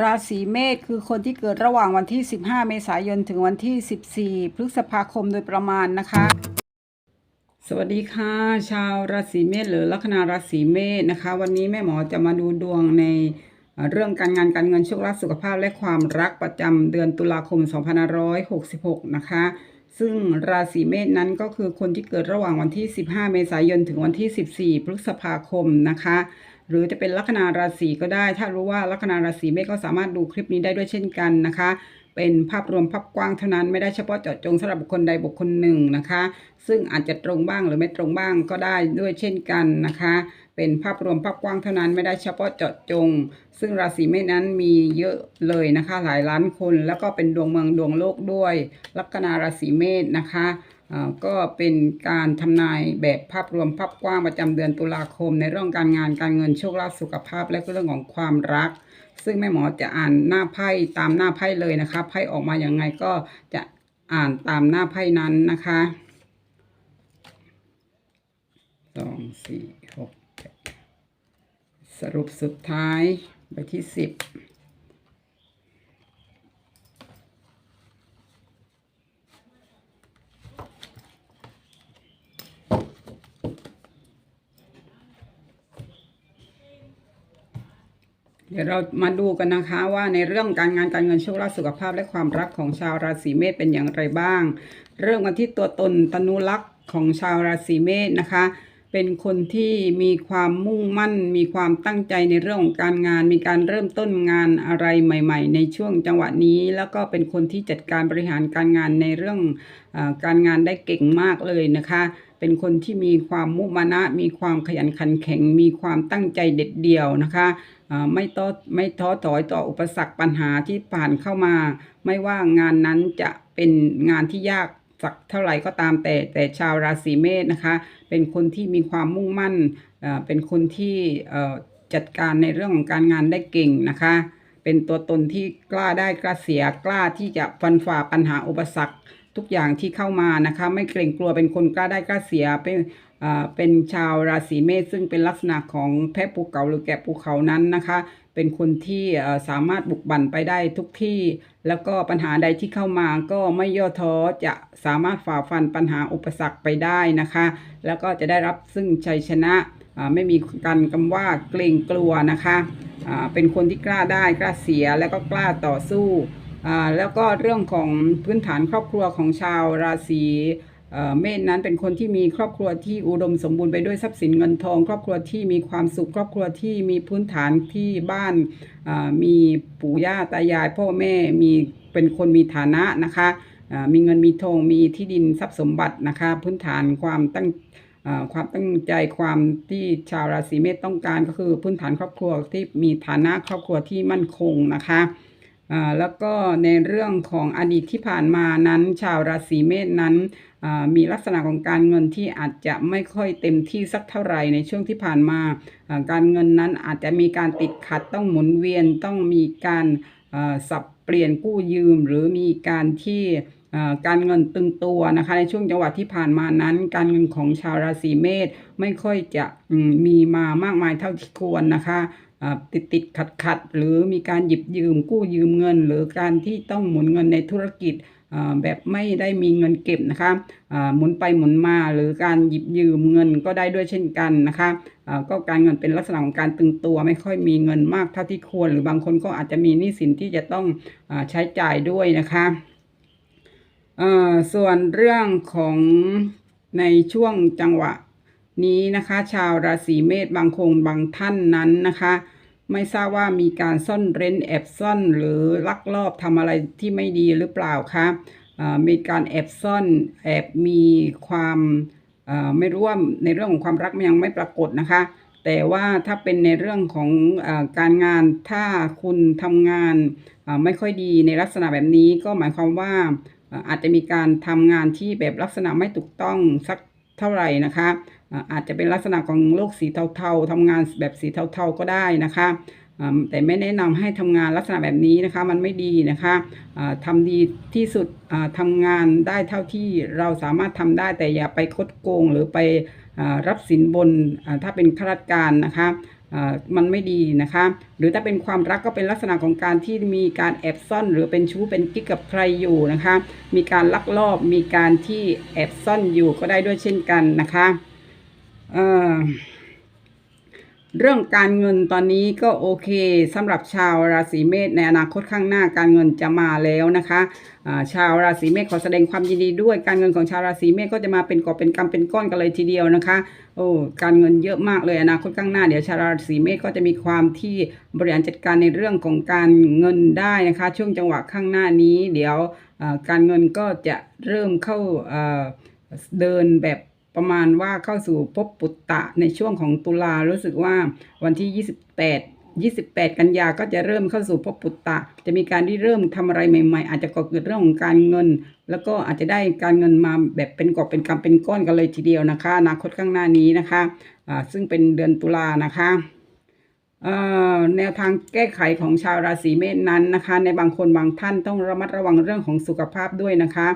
ราศีเมษคือคนที่เกิดระหว่างวันที่ 15 เมษายนถึงวันที่ 14 พฤษภาคมโดยประมาณนะคะ สวัสดีค่ะ ชาวราศีเมษหรือลัคนาราศีเมษนะคะ วันนี้แม่หมอจะมาดูดวงในเรื่องการงานการเงินโชคลาภสุขภาพและความรักประจำเดือนตุลาคม 2566 นะคะ ซึ่งราศีเมษนั้นก็คือคนที่เกิดระหว่างวันที่ 15 เมษายนถึงวันที่ 14 พฤษภาคมนะคะ หรือจะเป็นลัคนาราศีก็ได้ ถ้ารู้ว่าลัคนาราศีเมษก็สามารถดูคลิปนี้ได้ด้วยเช่นกันนะคะ เป็นภาพรวมภาพกว้างเท่านั้นไม่ได้เฉพาะเจาะจงสำหรับบุคคลใดบุคคลหนึ่งนะคะ ซึ่งอาจจะตรงบ้างหรือไม่ตรงบ้างก็ได้ด้วยเช่นกันนะคะ เป็นภาพรวมภาพกว้างเท่านั้นไม่ได้เฉพาะเจาะจง ซึ่งราศีเมษนั้นมีเยอะเลยนะคะ หลายล้านคน แล้วก็เป็นดวงเมืองดวงโลกด้วย ลัคนาราศีเมษนะคะ ก็เป็นการทำนายแบบภาพรวมภาพกว้างประจำเดือนตุลาคม ในเรื่องการงานการเงินโชคลาภสุขภาพและก็เรื่องของความรัก ซึ่งแม่หมอจะอ่านหน้าไพ่ตามหน้าไพ่เลยนะคะไพ่ออกมาอย่างไงก็จะอ่านตามหน้าไพ่นั้นนะคะสองสี่หกเจ็ดสรุปสุดท้ายใบที่สิบ เดี๋ยวเรามาดูกันนะคะว่าในเรื่องการงานการเงินโชคลาภสุขภาพและความรักของชาวราศีเมษเป็นอย่างไรบ้าง เริ่มกันที่ตัวตนตนุลักษ์ของชาวราศีเมษนะคะ เป็นคนที่มีความมุ่งมั่น มีความตั้งใจในเรื่องของการงาน มีการเริ่มต้นงานอะไรใหม่ ๆ ในช่วงจังหวะนี้ แล้วก็เป็นคนที่จัดการบริหารการงานในเรื่องอการงานได้เก่งมากเลยนะคะเป็นคนที่มีความมุมานะ มีความขยันขันแข็ง มีความตั้งใจเด็ดเดี่ยวนะคะ ไม่ท้อไม่ท้อถอยต่ออุปสรรคปัญหาที่ผ่านเข้ามา ไม่ว่างานนั้นจะเป็นงานที่ยากสักเท่าไหร่ก็ตามแต่แต่ชาวราศีเมษนะคะ เป็นคนที่มีความมุ่งมั่นเป็นคนที่จัดการในเรื่องของการงานได้เก่งนะคะ เป็นตัวตนที่กล้าได้กล้าเสียกล้าที่จะฟันฝ่าปัญหาอุปสรรคทุกอย่างที่เข้ามานะคะ ไม่เกรงกลัวเป็นคนกล้าได้กล้าเสียเป็น เป็นชาวราศีเมษซึ่งเป็นลักษณะของแพะภูเขาหรือแกะภูเขานั้นนะคะ เป็นคนที่สามารถบุกบั่นไปได้ทุกที่ แล้วก็ปัญหาใดที่เข้ามาก็ไม่ย่อท้อจะสามารถฝ่าฟันปัญหาอุปสรรคไปได้นะคะ แล้วก็จะได้รับซึ่งชัยชนะไม่มีการกำว่าเกรงกลัวนะคะเป็นคนที่กล้าได้กล้าเสียแล้วก็กล้าต่อสู้แล้วก็เรื่องของพื้นฐานครอบครัวของชาวราศี เอ่อเมษนั้นเป็นคนที่มีครอบครัวที่อุดมสมบูรณ์ไปด้วยทรัพย์สินเงินทอง ครอบครัวที่มีความสุข ครอบครัวที่มีพื้นฐานที่บ้านมีปู่ย่าตายาย พ่อแม่มีเป็นคนมีฐานะนะคะมีเงินมีทองมีที่ดินทรัพย์สมบัตินะคะ พื้นฐานความตั้งความตั้งใจความที่ชาวราศีเมษต้องการก็คือพื้นฐานครอบครัวที่มีฐานะครอบครัวที่มั่นคงนะคะแล้วก็ในเรื่องของอดีตที่ผ่านมานั้น ชาวราศีเมษนั้น มีลักษณะของการเงินที่อาจจะไม่ค่อยเต็มที่สักเท่าไหร่ในช่วงที่ผ่านมา การเงินนั้นอาจจะมีการติดขัดต้องหมุนเวียนต้องมีการสับเปลี่ยนกู้ยืม หรือมีการที่การเงินตึงตัวนะคะในช่วงจังหวะที่ผ่านมานั้น การเงินของชาวราศีเมษไม่ค่อยจะมีมามากมายเท่าที่ควรนะคะติดติดขัดขัดหรือมีการหยิบยืมกู้ยืมเงิน หรือการที่ต้องหมุนเงินในธุรกิจ แบบไม่ได้มีเงินเก็บนะคะหมุนไปหมุนมาหรือการหยิบยืมเงินก็ได้ด้วยเช่นกันนะคะก็การเงินเป็นลักษณะของการตึงตัวไม่ค่อยมีเงินมากเท่าที่ควร หรือบางคนก็อาจจะมีหนี้สินที่จะต้องอใช้จ่ายด้วยนะคะส่วนเรื่องของในช่วงจังหวะนี้นะคะ ชาวราศีเมษบางคงบางท่านนั้นนะคะ ไม่ทราบว่ามีการซ่อนเร้นแอบซ่อนหรือลักลอบทำอะไรที่ไม่ดีหรือเปล่าคะมีการแอบซ่อนแอบมีความไม่รู้ว่าในเรื่องของความรักยังไม่ปรากฏนะคะ แต่ว่าถ้าเป็นในเรื่องของอการงานถ้าคุณทำงานไม่ค่อยดีในลักษณะแบบนี้ก็หมายความว่าอาจจะมีการทำงานที่แบบลักษณะไม่ถูกต้องสักเท่าไหร่นะคะ อาจจะเป็นลักษณะของโลกสีเทาๆทำงานแบบสีเทาๆก็ได้นะคะแต่ไม่แนะนำให้ทำงานลักษณะแบบนี้นะคะมันไม่ดีนะคะอ่าทำดีที่สุดอ่าทำงานได้เท่าที่เราสามารถทำได้แต่อย่าไปคดโกงหรือไปรับสินบนถ้าเป็นข้าราชการนะคะมันไม่ดีนะคะ หรือถ้าเป็นความรักก็เป็นลักษณะของการที่มีการแอบซ่อนหรือเป็นชู้เป็นกิ๊กกับใครอยู่นะคะ มีการลักลอบมีการที่แอบซ่อนอยู่ก็ได้ด้วยเช่นกันนะคะ เรื่องการเงินตอนนี้ก็โอเคสำหรับชาวราศีเมษในอนาคตข้างหน้าการเงินจะมาแล้วนะคะอ่าชาวราศีเมษขอแสดงความยินดีด้วย การเงินของชาวราศีเมษก็จะมาเป็นกอบเป็นกำเป็นก้อนกันเลยทีเดียวนะคะโอ้การเงินเยอะมากเลยอนาคตข้างหน้าเดี๋ยวชาวราศีเมษก็จะมีความที่บริหารจัดการในเรื่องของการเงินได้นะคะ ช่วงจังหวะข้างหน้านี้ เดี๋ยวการเงินก็จะเริ่มเข้าเดินแบบ ประมาณว่าเข้าสู่ภพปุตตะในช่วงของตุลารู้สึกว่าวันที่ 28 28 กันยาก็จะเริ่มเข้าสู่ภพปุตตะ จะมีการที่เริ่มทำอะไรใหม่ ๆ อาจจะก่อเกิดเรื่องของการเงิน แล้วก็อาจจะได้การเงินมาแบบเป็นกอบเป็นกำเป็นก้อนกันเลยทีเดียวนะคะอนาคตข้างหน้านี้นะคะอ่าซึ่งเป็นเดือนตุลานะคะแนวทางแก้ไขของชาวราศีเมษนั้นนะคะ ในบางคนบางท่านต้องระมัดระวังเรื่องของสุขภาพด้วยนะคะ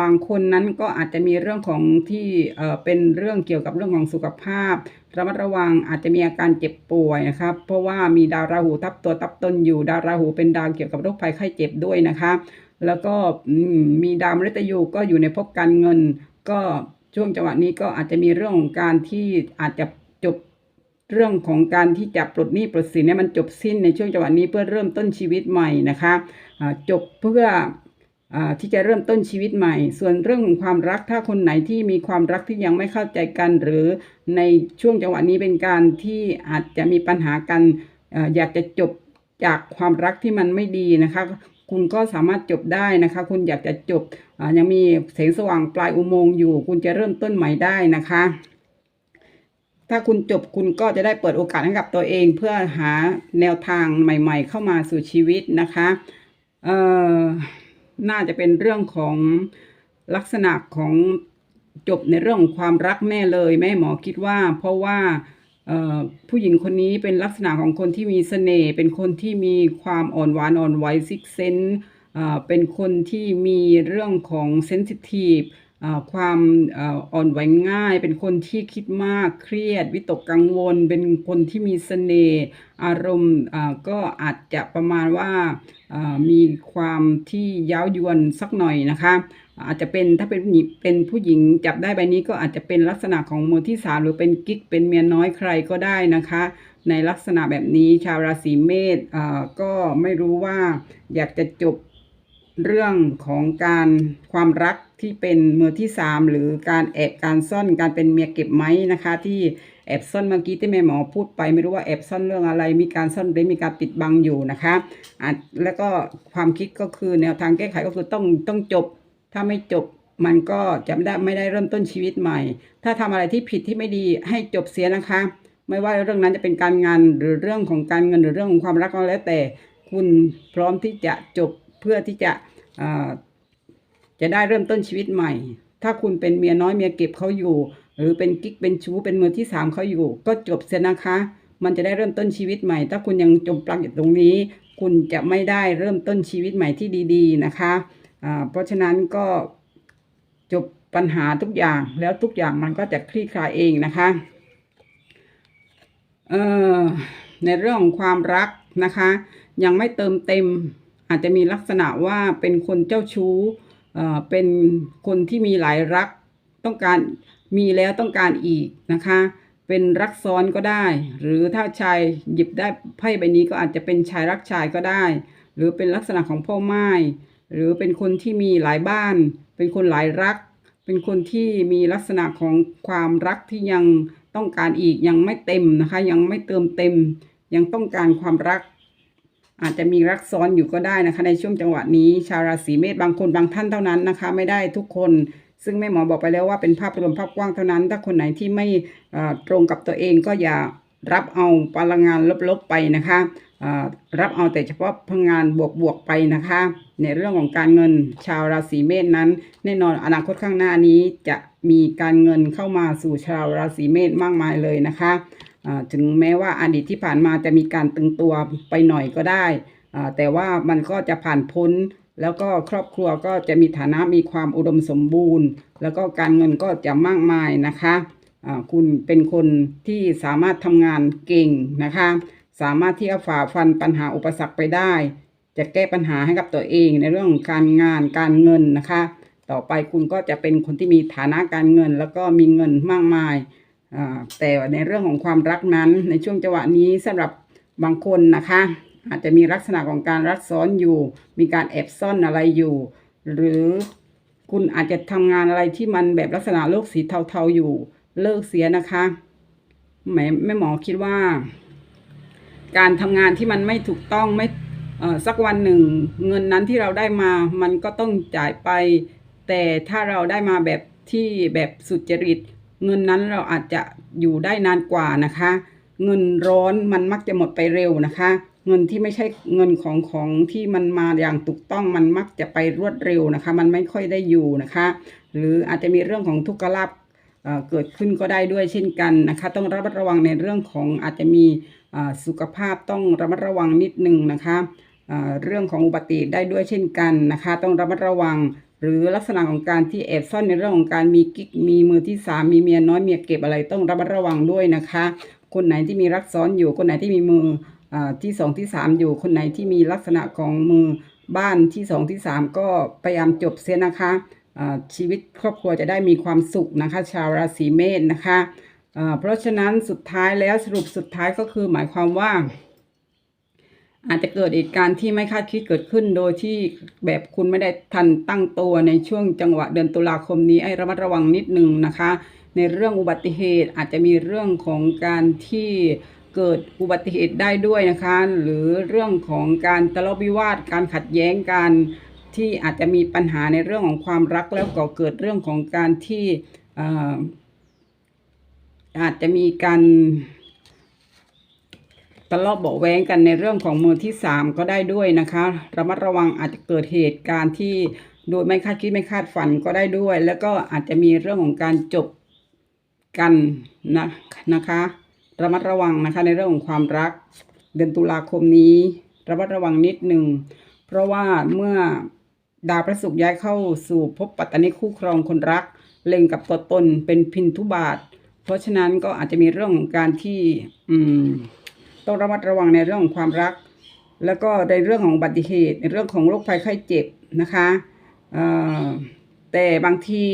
บางคนนั้นก็อาจจะมีเรื่องของที่เป็นเรื่องเกี่ยวกับเรื่องของสุขภาพระมัดระวังอาจจะมีอาการเจ็บป่วยนะครับ เพราะว่ามีดาวราหูทับตัวทับตนอยู่ ดาวราหูเป็นดาวเกี่ยวกับโรคภัยไข้เจ็บด้วยนะคะ แล้วก็มีดาวมฤตยูก็อยู่ในภพการเงิน ก็ช่วงจังหวะนี้ก็อาจจะมีเรื่องของการที่อาจจะจบเรื่องของการที่จะปลดหนี้ปลดสินเนี่ยมันจบสิ้นในช่วงจังหวะนี้เพื่อเริ่มต้นชีวิตใหม่นะคะจบเพื่อ ที่จะเริ่มต้นชีวิตใหม่ ส่วนเรื่องของความรักถ้าคนไหนที่มีความรักที่ยังไม่เข้าใจกัน หรือในช่วงจังหวะนี้เป็นการที่อาจจะมีปัญหากันออยากจะจบจากความรักที่มันไม่ดีนะคะ คุณก็สามารถจบได้นะคะ คุณอยากจะจบยังมีแสงสว่างปลายอุโมงค์อยู่ คุณจะเริ่มต้นใหม่ได้นะคะ ถ้าคุณจบคุณก็จะได้เปิดโอกาสให้กับตัวเอง เพื่อหาแนวทางใหม่ ๆ เข้ามาสู่ชีวิตนะคะ เอ่อ น่าจะเป็นเรื่องของลักษณะของจบในเรื่องของความรักแน่เลย แม่หมอคิดว่า เพราะว่าผู้หญิงคนนี้เป็นลักษณะของคนที่มีเสน่ห์เป็นคนที่มีความอ่อนหวานอ่อนไหวซิกเซนเป็นคนที่มีเรื่องของเซนซิทีฟ ความอ่อนไหวง่าย เป็นคนที่คิดมากเครียด วิตกกังวล เป็นคนที่มีเสน่ห์อารมณ์ก็อาจจะประมาณว่ามีความที่เย้ายวนสักหน่อยนะคะอาจจะเป็นถ้าเป็นผู้หญิงเป็นผู้หญิงจับได้ใบนี้ก็อาจจะเป็นลักษณะของมือที่สามหรือเป็นกิ๊กเป็นเมียน้อยใครก็ได้นะคะ ในลักษณะแบบนี้ชาวราศีเมษก็ไม่รู้ว่าอยากจะจบ เรื่องของการความรักที่เป็นมือที่สามหรือการแอบการซ่อนการเป็นเมียเก็บไหมนะคะ ที่แอบซ่อนเมื่อกี้ที่แม่หมอพูดไป ไม่รู้ว่าแอบซ่อนเรื่องอะไร มีการซ่อนหรือมีการปิดบังอยู่นะคะอะแล้วก็ความคิดก็คือแนวทางแก้ไขก็คือต้องต้องจบ ถ้าไม่จบมันก็จะไม่ได้ไม่ได้เริ่มต้นชีวิตใหม่ ถ้าทำอะไรที่ผิดที่ไม่ดีให้จบเสียนะคะ ไม่ว่าเรื่องนั้นจะเป็นการงานหรือเรื่องของการเงินหรือเรื่องของความรักก็แล้วแต่คุณพร้อมที่จะจบ เพื่อที่จะจะได้เริ่มต้นชีวิตใหม่ ถ้าคุณเป็นเมียน้อยเมียเก็บเขาอยู่ หรือเป็นกิ๊กเป็นชู้เป็นมือที่สามเขาอยู่ ก็จบเสียนะคะ มันจะได้เริ่มต้นชีวิตใหม่ ถ้าคุณยังจมปลักอยู่ตรงนี้ คุณจะไม่ได้เริ่มต้นชีวิตใหม่ที่ดีๆนะคะอ่าเพราะฉะนั้นก็จบปัญหาทุกอย่างแล้วทุกอย่างมันก็จะคลี่คลายเองนะคะในเรื่องของความรักนะคะ ยังไม่เติมเต็ม อาจจะมีลักษณะว่าเป็นคนเจ้าชู้เอ่อเป็นคนที่มีหลายรักต้องการมีแล้วต้องการอีกนะคะ เป็นรักซ้อนก็ได้ หรือถ้าชายหยิบได้ไพ่ใบนี้ก็อาจจะเป็นชายรักชายก็ได้ หรือเป็นลักษณะของพ่อไม้หรือเป็นคนที่มีหลายบ้าน เป็นคนหลายรัก เป็นคนที่มีลักษณะของความรักที่ยังต้องการอีกยังไม่เต็มนะคะ ยังไม่เติมเต็ม ยังต้องการความรัก อาจจะมีรักซ้อนอยู่ก็ได้นะคะ ในช่วงจังหวะนี้ ชาวราศีเมษบางคนบางท่านเท่านั้นนะคะ ไม่ได้ทุกคน ซึ่งแม่หมอบอกไปแล้วว่าเป็นภาพรวมภาพกว้างเท่านั้น ถ้าคนไหนที่ไม่ตรงกับตัวเองก็อย่ารับเอาพลังงานลบๆไปนะคะรับเอาแต่เฉพาะพลังงานบวกๆไปนะคะ ในเรื่องของการเงินชาวราศีเมษนั้น แน่นอนอนาคตข้างหน้านี้จะมีการเงินเข้ามาสู่ชาวราศีเมษมากมายเลยนะคะ ถึงแม้ว่าอดีตที่ผ่านมาจะมีการตึงตัวไปหน่อยก็ได้ แต่ว่ามันก็จะผ่านพ้น แล้วก็ครอบครัวก็จะมีฐานะมีความอุดมสมบูรณ์ แล้วก็การเงินก็จะมากมายนะคะอ่าคุณเป็นคนที่สามารถทำงานเก่งนะคะ สามารถที่จะฝ่าฟันปัญหาอุปสรรคไปได้ จะแก้ปัญหาให้กับตัวเองในเรื่องของการงานการเงินนะคะ ต่อไปคุณก็จะเป็นคนที่มีฐานะการเงิน แล้วก็มีเงินมากมาย แต่ในเรื่องของความรักนั้นในช่วงจังหวะนี้สำหรับบางคนนะคะ อาจจะมีลักษณะของการรักซ้อนอยู่ มีการแอบซ่อนอะไรอยู่ หรือคุณอาจจะทำงานอะไรที่มันแบบลักษณะโลกสีเทาๆอยู่ เลิกเสียนะคะแหมแม่หมอคิดว่า การทำงานที่มันไม่ถูกต้องไม่สักวันหนึ่ง เงินนั้นที่เราได้มา มันก็ต้องจ่ายไป แต่ถ้าเราได้มาแบบที่แบบสุจริต เงินนั้นเราอาจจะอยู่ได้นานกว่านะคะ เงินร้อนมันมักจะหมดไปเร็วนะคะ เงินที่ไม่ใช่เงินของของที่มันมาอย่างถูกต้องมันมักจะไปรวดเร็วนะคะ มันไม่ค่อยได้อยู่นะคะ หรืออาจจะมีเรื่องของทุกขลาภเกิดขึ้นก็ได้ด้วยเช่นกันนะคะ ต้องระมัดระวังในเรื่องของอาจจะมีสุขภาพต้องระมัดระวังนิดนึงนะคะเรื่องของอุบัติเหตุได้ด้วยเช่นกันนะคะ ต้องระมัดระวัง หรือลักษณะของการที่แอบซ่อนในเรื่องของการมีกิ๊กมีมือที่สามมีเมียน้อยเมียเก็บอะไรต้องระมัดระวังด้วยนะคะ คนไหนที่มีรักซ้อนอยู่ คนไหนที่มีมืออที่สองที่สามอยู่ คนไหนที่มีลักษณะของมือบ้านที่สองที่สามก็พยายามจบเสียนะคะชีวิตครอบครัวจะได้มีความสุขนะคะ ชาวราศีเมษนะคะเพราะฉะนั้นสุดท้ายแล้วสรุปสุดท้ายก็คือหมายความว่า อาจจะเกิดเหตุการณ์ที่ไม่คาดคิดเกิดขึ้น โดยที่แบบคุณไม่ได้ทันตั้งตัวในช่วงจังหวะเดือนตุลาคมนี้ให้ระมัดระวังนิดนึงนะคะ ในเรื่องอุบัติเหตุอาจจะมีเรื่องของการที่เกิดอุบัติเหตุได้ด้วยนะคะ หรือเรื่องของการทะเลาะวิวาทการขัดแย้งกันที่อาจจะมีปัญหาในเรื่องของความรักแล้วก็เกิดเรื่องของการที่อออาจจะมีการ ทะเลาะเบาแว้งกันในเรื่องของมือที่สามก็ได้ด้วยนะคะ ระมัดระวังอาจจะเกิดเหตุการณ์ที่โดยไม่คาดคิดไม่คาดฝันก็ได้ด้วย แล้วก็อาจจะมีเรื่องของการจบกันนะนะคะ ระมัดระวังนะคะในเรื่องของความรัก เดือนตุลาคมนี้ ระมัดระวังนิดหนึ่งเพราะว่าเมื่อดาวพระศุกร์ย้ายเข้าสู่ภพปัตตานิคู่ครองคนรัก เล็งกับตัวตนเป็นพินทุบาท เพราะฉะนั้นก็อาจจะมีเรื่องของการที่อืม ต้องระมัดระวังในเรื่องของความรัก แล้วก็ในเรื่องของอุบัติเหตุ ในเรื่องของโรคภัยไข้เจ็บนะคะแต่บางที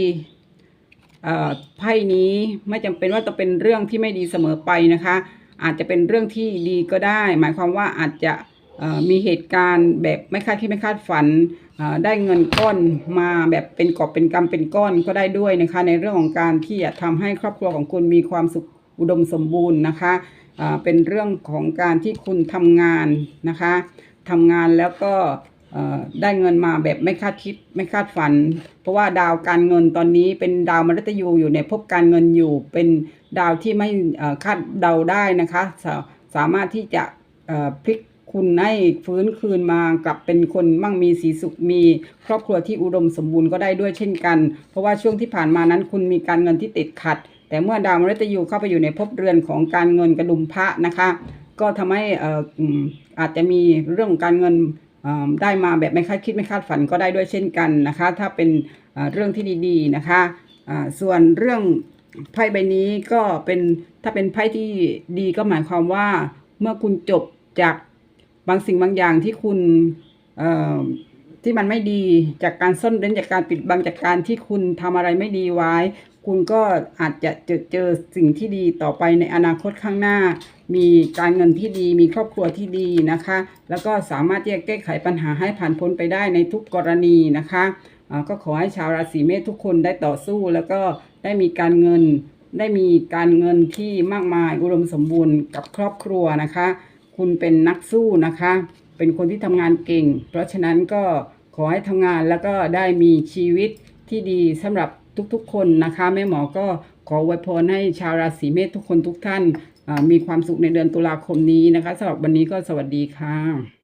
ไพ่นี้ไม่จำเป็นว่าต้องเป็นเรื่องที่ไม่ดีเสมอไปนะคะ อาจจะเป็นเรื่องที่ดีก็ได้ หมายความว่าอาจจะมีเหตุการณ์แบบไม่คาดคิดไม่คาดฝันได้เงินก้อนมาแบบเป็นกอบเป็นกำเป็นก้อนก็ได้ด้วยนะคะ ในเรื่องของการที่จะทำให้ครอบครัวของคุณมีความสุขอุดมสมบูรณ์นะคะ เป็นเรื่องของการที่คุณทำงานนะคะทำงานแล้วก็ได้เงินมาแบบไม่คาดคิดไม่คาดฝัน เพราะว่าดาวการเงินตอนนี้เป็นดาวมฤตยูอยู่ในภพการเงินอยู่ เป็นดาวที่ไม่คาดเดาได้นะคะสาสามารถที่จะพลิกคุณให้ฟื้นคืนมากลับเป็นคนมั่งมีสีสุขมีครอบครัวที่อุดมสมบูรณ์ก็ได้ด้วยเช่นกัน เพราะว่าช่วงที่ผ่านมานั้นคุณมีการเงินที่ติดขัด แต่เมื่อดาวมฤตยูเข้าไปอยู่ในภพเรือนของการเงินกระดุมพระนะคะ ก็ทำให้อ่ออืมอาจจะมีเรื่องการเงินได้มาแบบไม่คาดคิดไม่คาดฝันก็ได้ด้วยเช่นกันนะคะ ถ้าเป็นเรื่องที่ดีๆนะคะส่วนเรื่องไพ่ใบนี้ก็เป็นถ้าเป็นไพ่ที่ดีก็หมายความว่าเมื่อคุณจบจากบางสิ่งบางอย่างที่คุณเอ่อที่มันไม่ดีจากการซ่อนเร้นจากการปิดบังจากการที่คุณทำอะไรไม่ดีไว้ คุณก็อาจจะเจอเจอสิ่งที่ดีต่อไปในอนาคตข้างหน้า มีการเงินที่ดี มีครอบครัวที่ดีนะคะ แล้วก็สามารถที่จะแก้ไขปัญหาให้ผ่านพ้นไปได้ในทุกกรณีนะคะอ่าก็ขอให้ชาวราศีเมษทุกคนได้ต่อสู้ แล้วก็ได้มีการเงิน ได้มีการเงินที่มากมายอุดมสมบูรณ์กับครอบครัวนะคะ คุณเป็นนักสู้นะคะ เป็นคนที่ทำงานเก่ง เพราะฉะนั้นก็ขอให้ทำงานแล้วก็ได้มีชีวิตที่ดีสำหรับ ทุกๆ คนนะคะแม่หมอก็ขออวยพรให้ชาวราศีเมษทุกคนทุกท่านมีความสุขในเดือนตุลาคมนี้นะคะสำหรับวันนี้ก็สวัสดีค่ะ